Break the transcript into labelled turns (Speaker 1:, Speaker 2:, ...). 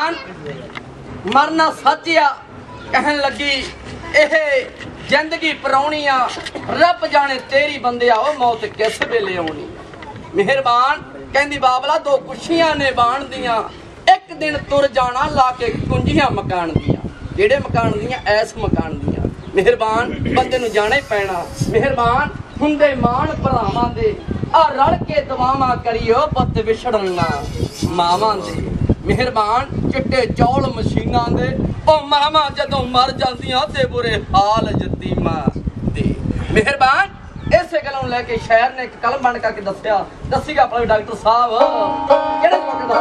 Speaker 1: ਮਿਹਰਬਾਨ ਮਰਨਾ ਸੱਚਿਆ ਕਹਿਣ ਲੱਗੀ, ਇਹ ਜ਼ਿੰਦਗੀ ਪਰਾਉਣੀ ਆ, ਰੱਬ ਜਾਣੇ ਤੇਰੀ ਬੰਦਿਆ ਉਹ ਮੌਤ ਕਿਸ ਵੇਲੇ ਆਉਣੀ? ਮਿਹਰਬਾਨ, ਕਹਿੰਦੀ ਬਾਬਲਾ, ਦੋ ਕੁਸ਼ੀਆਂ ਨੇ ਬਾਣ ਦੀਆਂ, ਇੱਕ ਦਿਨ ਤੁਰ ਜਾਣਾ, ਲਾ ਕੇ ਕੁੰਜੀਆਂ ਮਕਾਨ ਦੀਆਂ। ਜਿਹੜੇ ਮਕਾਨ ਦੀਆਂ, ਐਸ ਮਕਾਨ ਦੀਆਂ। ਮਿਹਰਬਾਨ, ਬੰਦੇ ਨੂੰ ਜਾਣਾ ਹੀ ਪੈਣਾ। ਮਿਹਰਬਾਨ, ਹੁੰਦੇ ਮਾਣ ਭਰਾਵਾਂ ਦੇ, ਆ ਰਲ ਕੇ ਦਵਾਵਾਂ ਕਰਿਓ ਪੱਤ ਵਿਛੜਨਾ ਮਾਵਾਂ ਦੇ। ਮਿਹਰਬਾਨ ਚਿੱਟੇ ਚੌਲ ਮਸ਼ੀਨਾਂ ਦੇ। ਉਹ ਮਾਮਾ ਜਦੋਂ ਮਰ ਜਾਂਦੀਆਂ ਤੇ ਬੁਰੇ ਹਾਲ ਯਤੀਮਾਂ ਦੇ। ਮਿਹਰਬਾਨ, ਇਸੇ ਗੱਲੋਂ ਲੈ ਕੇ ਸ਼ਾਇਰ ਨੇ ਇੱਕ ਕਲਮ ਬਣ ਕਰਕੇ ਦੱਸਿਆ। ਦੱਸੀਗਾ ਆਪਣਾ ਡਾਕਟਰ ਸਾਹਿਬ, ਕਿਹੜੇ ਮੌਕੇ ਦਾ